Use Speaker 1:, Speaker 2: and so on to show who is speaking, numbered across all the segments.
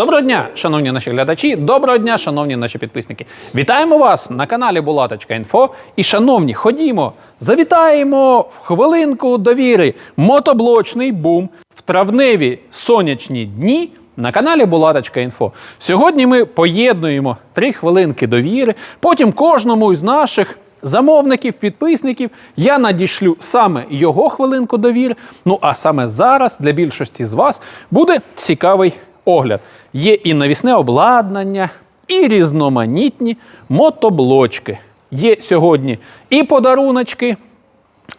Speaker 1: Доброго дня, шановні наші глядачі, доброго дня, шановні наші підписники. Вітаємо вас на каналі Булаточка.Інфо. І, шановні, ходімо, завітаємо в хвилинку довіри. Мотоблочний бум в травневі сонячні дні на каналі Булаточка.Інфо. Сьогодні ми поєднуємо три хвилинки довіри. Потім кожному із наших замовників, підписників я надішлю саме його хвилинку довіри. Ну а саме зараз для більшості з вас буде цікавий огляд. Є і навісне обладнання, і різноманітні мотоблочки. Є сьогодні і подаруночки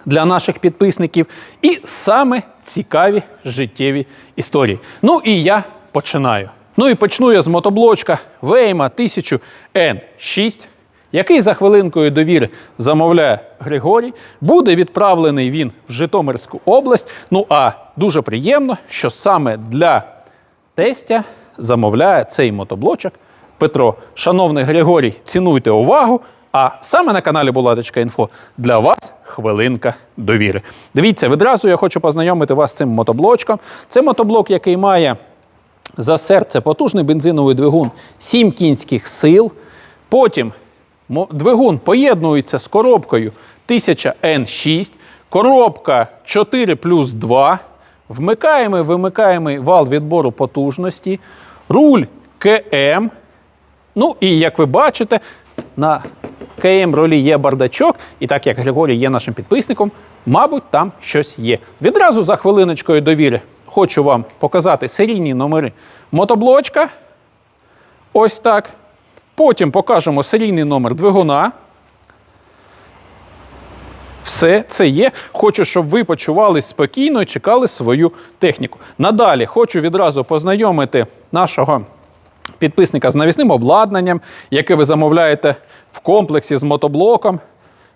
Speaker 1: для наших підписників, і саме цікаві життєві історії. Ну і я починаю. Ну і почну я з мотоблочка Вейма 1000 N6, який за хвилинкою довіри замовляє Григорій. Буде відправлений він в Житомирську область. Ну а дуже приємно, що саме для тестя замовляє цей мотоблочок Петро. Шановний Григорій, цінуйте увагу. А саме на каналі Булаточка.Інфо для вас хвилинка довіри. Дивіться, відразу я хочу познайомити вас з цим мотоблочком. Це мотоблок, який має за серце потужний бензиновий двигун 7 кінських сил. Потім двигун поєднується з коробкою 1000 N6, коробка 4 плюс 2. Вмикаємо, і вимикаємо вал відбору потужності, руль КМ. Ну і як ви бачите, на КМ ролі є бардачок, і так як Григорій є нашим підписником, мабуть, там щось є. Відразу за хвилиночкою довіри хочу вам показати серійні номери мотоблочка. Ось так. Потім покажемо серійний номер двигуна. Все це є. Хочу, щоб ви почувались спокійно і чекали свою техніку. Надалі хочу відразу познайомити нашого підписника з навісним обладнанням, яке ви замовляєте в комплексі з мотоблоком.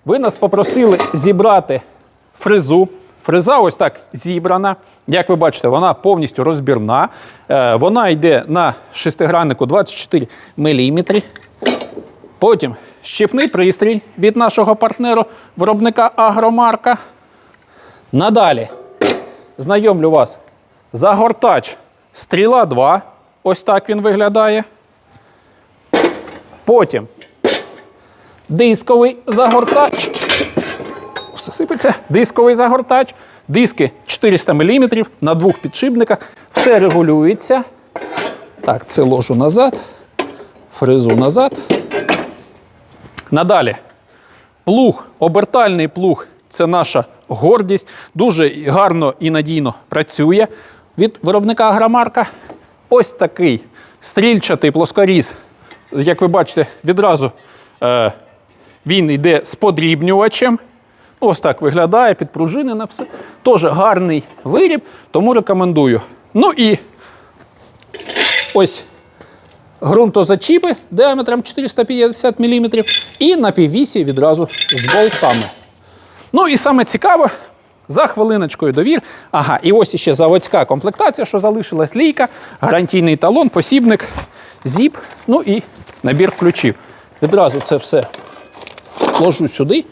Speaker 1: Ви нас попросили зібрати фрезу. Фреза ось так зібрана. Як ви бачите, вона повністю розбірна. Е, Вона йде на шестиграннику 24 мм. Потім щепний пристрій від нашого партнеру виробника Агромарка. Надалі знайомлю вас загортач Стріла 2. Ось так він виглядає. Потім дисковий загортач. Все сипеться. Дисковий загортач. Диски 400 мм на двох підшипниках. Все регулюється. Так, це ложу назад, фрезу назад. Надалі. Плуг, обертальний плуг це наша гордість. Дуже гарно і надійно працює від виробника Агромарка. Ось такий стрільчатий плоскоріз. Як ви бачите, відразу е, він йде з подрібнювачем. Ось так виглядає, підпружинене все. Теж гарний виріб, тому рекомендую. Ну і ось ґрунтозачіпи діаметром 450 мм і на піввісі відразу з болтами. Ну і саме цікаве, за хвилиночкою довір. Ага, і ось іще заводська комплектація, що залишилась лійка, гарантійний талон, посібник, зіп, ну і набір ключів. Відразу це все ложу сюди.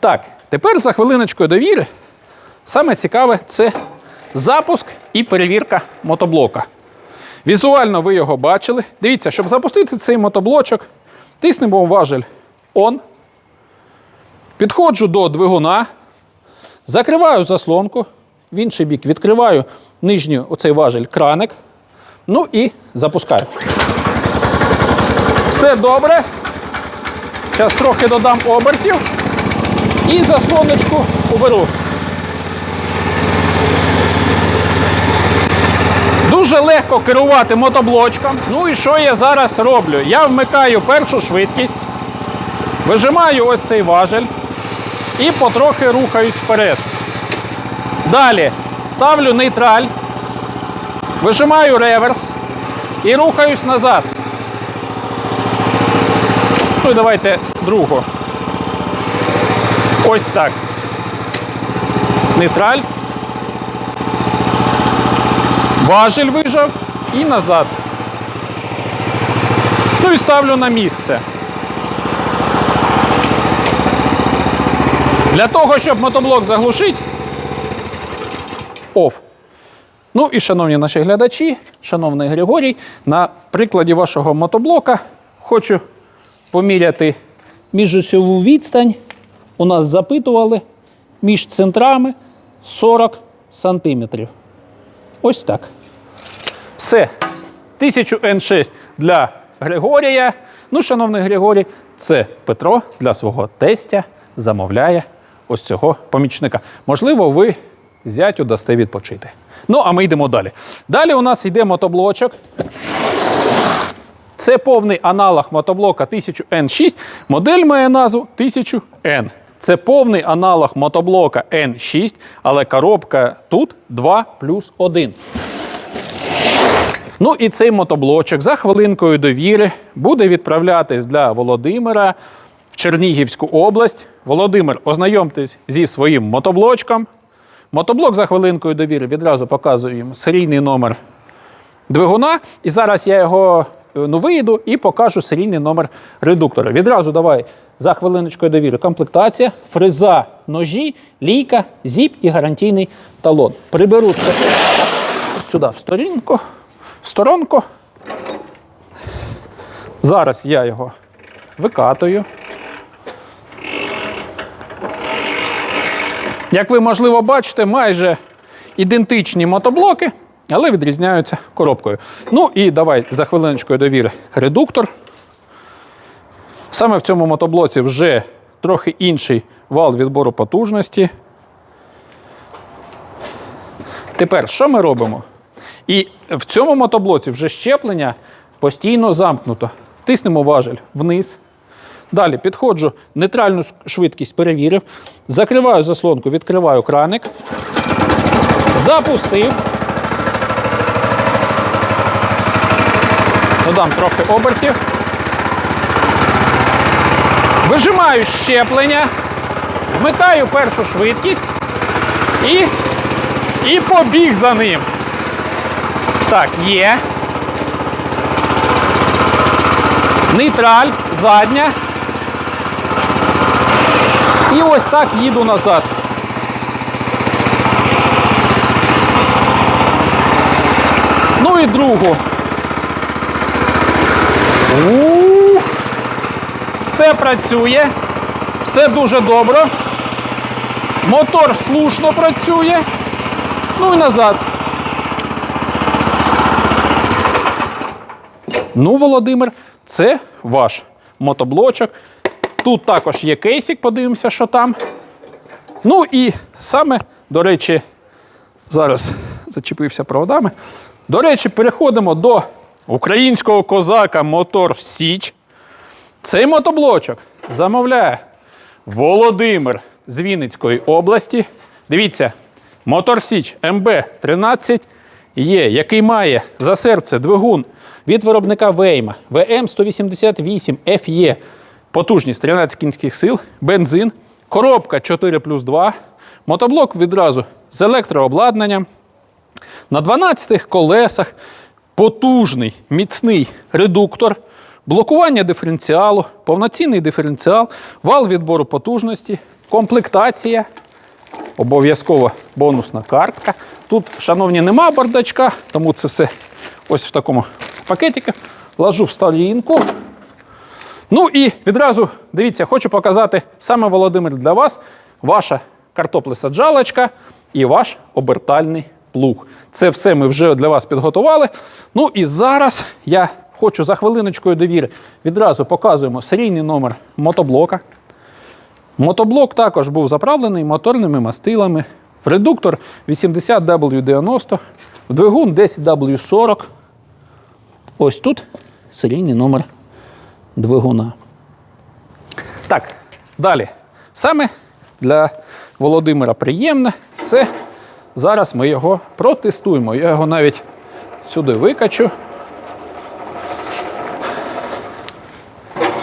Speaker 1: Так, тепер за хвилиночкою довіри. Саме цікаве це запуск і перевірка мотоблока. Візуально ви його бачили. Дивіться, щоб запустити цей мотоблочок, тиснемо важель ON. Підходжу до двигуна, закриваю заслонку, в інший бік відкриваю нижній оцей важель краник. Ну і запускаю. Все добре. Зараз трохи додам обертів і заслоночку уберу. Дуже легко керувати мотоблочком. Ну і що я зараз роблю? Я вмикаю першу швидкість, вижимаю ось цей важель і потрохи рухаюсь вперед. Далі ставлю нейтраль, вижимаю реверс і рухаюсь назад. Ну і давайте другу. Ось так. Нейтраль. Важель вижав і назад. Ну і ставлю на місце. Для того, щоб мотоблок заглушити, off. Ну і, шановні наші глядачі, шановний Григорій, на прикладі вашого мотоблока хочу поміряти міжосьову відстань. У нас запитували між центрами 40 сантиметрів. Ось так. Все. 1000 N6 для Григорія. Ну, шановний Григорій, це Петро для свого тестя замовляє ось цього помічника. Можливо, ви зятю дасте відпочити. Ну, а ми йдемо далі. Далі у нас йде мотоблочок. Це повний аналог мотоблока 1000N6. Модель має назву 1000N. Це повний аналог мотоблока N6, але коробка тут 2 плюс 1. Ну і цей мотоблочок за хвилинкою довіри буде відправлятись для Володимира в Чернігівську область. Володимир, ознайомтесь зі своїм мотоблочком. Мотоблок за хвилинкою довіри відразу показує їм серійний номер двигуна. І зараз я його ну, вийду і покажу серійний номер редуктора. Відразу давай за хвилиночкою довіри. Комплектація, фреза, ножі, лійка, зіп і гарантійний талон. Приберу це сюди в сторінку, в сторонку. Зараз я його викатую. Як ви, можливо, бачите, майже ідентичні мотоблоки, але відрізняються коробкою. Ну і давай за хвилиночкою довіри редуктор. Саме в цьому мотоблоці вже трохи інший вал відбору потужності. Тепер що ми робимо? І в цьому мотоблоці вже щеплення постійно замкнуто. Тиснемо важель вниз. Далі підходжу, нейтральну швидкість перевірив. Закриваю заслонку, відкриваю краник. Запустив. Додам трохи обертів. Вижимаю щеплення, вмикаю першу швидкість і, і побіг за ним. Так, є. Нейтраль, задня. І ось так їду назад. Ну і другу. У, Все працює. Все дуже добре. Мотор слушно працює. Ну і назад. Ну, Володимир, це ваш мотоблочок. Тут також є кейсик, подивимося, що там. Ну і саме, до речі, зараз зачепився проводами. До речі, переходимо до українського козака Мотор Січ. Цей мотоблочок замовляє Володимир з Вінницької області. Дивіться, Мотор Січ МБ 13 є, який має за серце двигун від виробника Вейма ВМ 188 FE, потужність 13 кінських сил, бензин, коробка 4 плюс 2, мотоблок відразу з електрообладнанням. На 12 колесах потужний міцний редуктор, блокування диференціалу, повноцінний диференціал, вал відбору потужності, комплектація, обов'язково бонусна картка. Тут, шановні, нема бардачка, тому це все ось в такому пакетику. Ложу в сторінку. Ну і відразу дивіться, хочу показати саме Володимир для вас ваша картоплесаджалочка і ваш обертальний плуг. Це все ми вже для вас підготували. Ну і зараз я хочу за хвилиночкою довіри відразу показуємо серійний номер мотоблока. Мотоблок також був заправлений моторними мастилами. В редуктор 80W90, в двигун 10W40. Ось тут серійний номер двигуна. Так, далі. Саме для Володимира приємне це зараз ми його протестуємо. Я його навіть сюди викачу.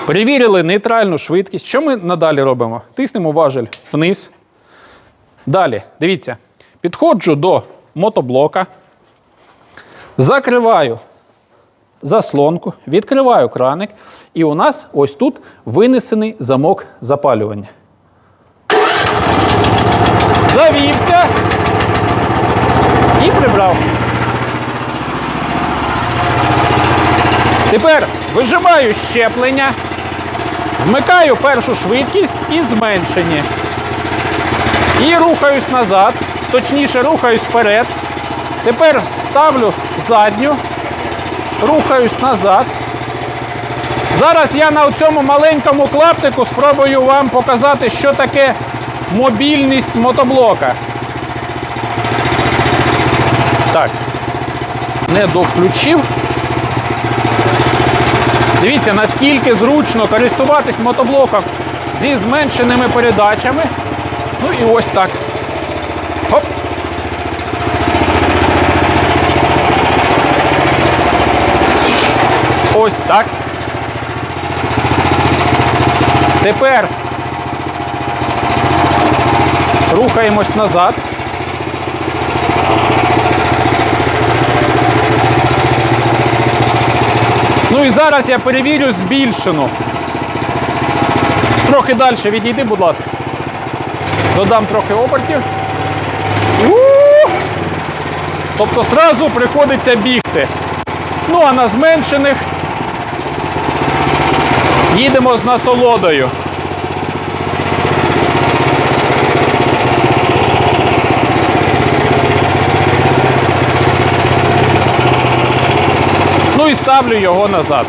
Speaker 1: Перевірили нейтральну швидкість. Що ми надалі робимо? Тиснемо важель вниз. Далі, дивіться, підходжу до мотоблока, закриваю заслонку, відкриваю краник, і у нас ось тут винесений замок запалювання. Завівся прибрав. Тепер вижимаю щеплення, вмикаю першу швидкість і зменшені. І рухаюсь назад, точніше рухаюсь вперед. Тепер ставлю задню, рухаюсь назад. Зараз я на цьому маленькому клаптику спробую вам показати, що таке мобільність мотоблока. Не довключив. Дивіться, наскільки зручно користуватись мотоблоком зі зменшеними передачами. Ну і ось так. Хоп. Ось так. Тепер рухаємось назад. Ну і зараз я перевірю збільшену. Трохи далі відійди, будь ласка. Додам трохи обертів. У! Тобто зразу приходиться бігти. Ну а на зменшених їдемо з насолодою. Ну і ставлю його назад.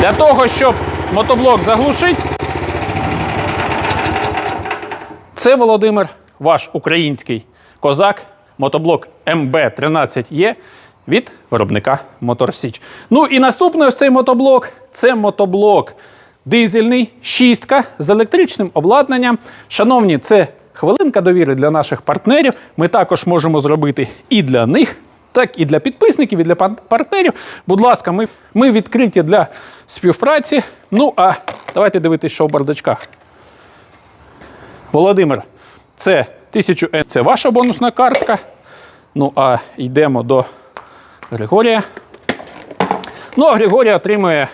Speaker 1: Для того, щоб мотоблок заглушити, це Володимир, ваш український козак, мотоблок МБ13Е від виробника Мотор Січ. Ну і наступний ось цей мотоблок це мотоблок дизельний, шістка з електричним обладнанням. Шановні, це хвилинка довіри для наших партнерів. Ми також можемо зробити і для них. Так і для підписників, і для партнерів. Будь ласка, ми, ми відкриті для співпраці. Ну а давайте дивитися, що в бардачках. Володимир, це 1000 С, це ваша бонусна картка. Ну, а йдемо до Григорія. Ну, а Григорій отримує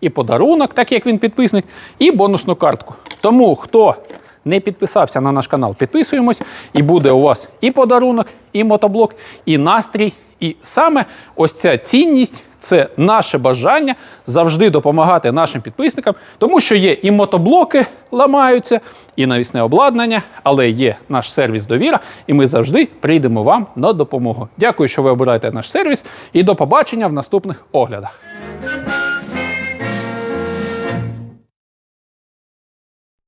Speaker 1: і подарунок, так як він підписник, і бонусну картку. Тому хто не підписався на наш канал, підписуємось, і буде у вас і подарунок, і мотоблок, і настрій. І саме ось ця цінність це наше бажання завжди допомагати нашим підписникам, тому що є і мотоблоки ламаються, і навісне обладнання, але є наш сервіс довіра, і ми завжди прийдемо вам на допомогу. Дякую, що ви обираєте наш сервіс, і до побачення в наступних оглядах.